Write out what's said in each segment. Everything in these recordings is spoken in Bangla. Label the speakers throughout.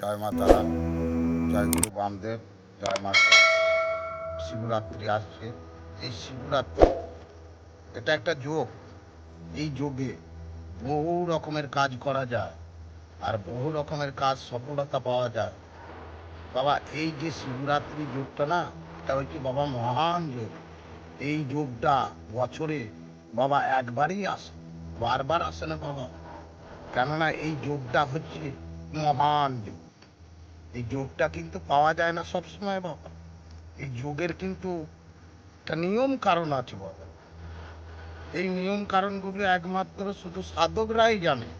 Speaker 1: জয় মা জয় গুরু বামদেব, জয় মা শিবরাত্রি আসছে। এই শিবরাত্রি, এটা একটা যোগ। এই যোগে বহু রকমের কাজ করা যায় আর বহু রকমের কাজ সফলতা পাওয়া যায়। বাবা, এই যে শিবরাত্রি যোগটা না, এটা হচ্ছে বাবা মহান যোগ। এই যোগটা বছরে বাবা একবারই আসে, বারবার আসে না বাবা। কেননা এই যোগটা হচ্ছে মহান যোগ। এই যোগটা কিন্তু পাওয়া যায় না সবসময় বাবা এই যোগের কিন্তু একটা নিয়ম কারণ আছে বাবা এই নিয়ম কারণগুলো একমাত্র শুধু সাধকরাই জানে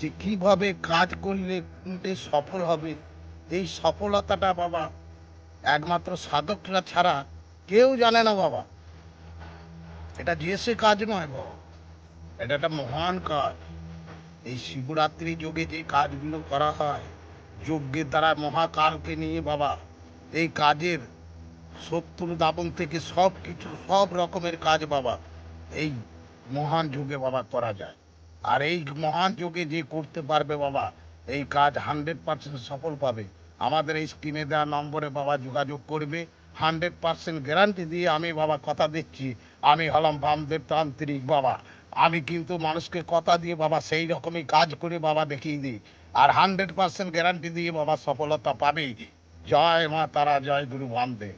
Speaker 1: যে কীভাবে কাজ করলে কোনটে সফল হবে। এই সফলতাটা বাবা একমাত্র সাধকরা ছাড়া কেউ জানে না বাবা। এটা যে সে কাজ নয় বাবা, এটা একটা মহান কাজ। এই শিবরাত্রি যোগে যে কাজগুলো করা হয় যজ্ঞের দ্বারা মহাকালকে নিয়ে বাবা, এই কাজের শত্রু দাপন থেকে সব কিছু, সব রকমের কাজ বাবা, এই মহান যুগে বাবা করা যায়। আর এই মহান যুগে যে করতে পারবে বাবা, এই কাজ হান্ড্রেড পার্সেন্ট সফল পাবে। আমাদের এই স্ক্রিনে দেওয়া নম্বরে বাবা যোগাযোগ করবে। হান্ড্রেড পার্সেন্ট গ্যারান্টি দিয়ে আমি বাবা কথা দিচ্ছি। আমি হলাম বামদেব তান্ত্রিক বাবা। আমি কিন্তু মানুষকে কথা দিয়ে বাবা সেই রকমই কাজ করে বাবা দেখিয়ে দিই। আর হান্ড্রেড পার্সেন্ট গ্যারান্টি দিয়ে বাবা সফলতা পাবেই। জয় মা তারা, জয় গুরু বামদেব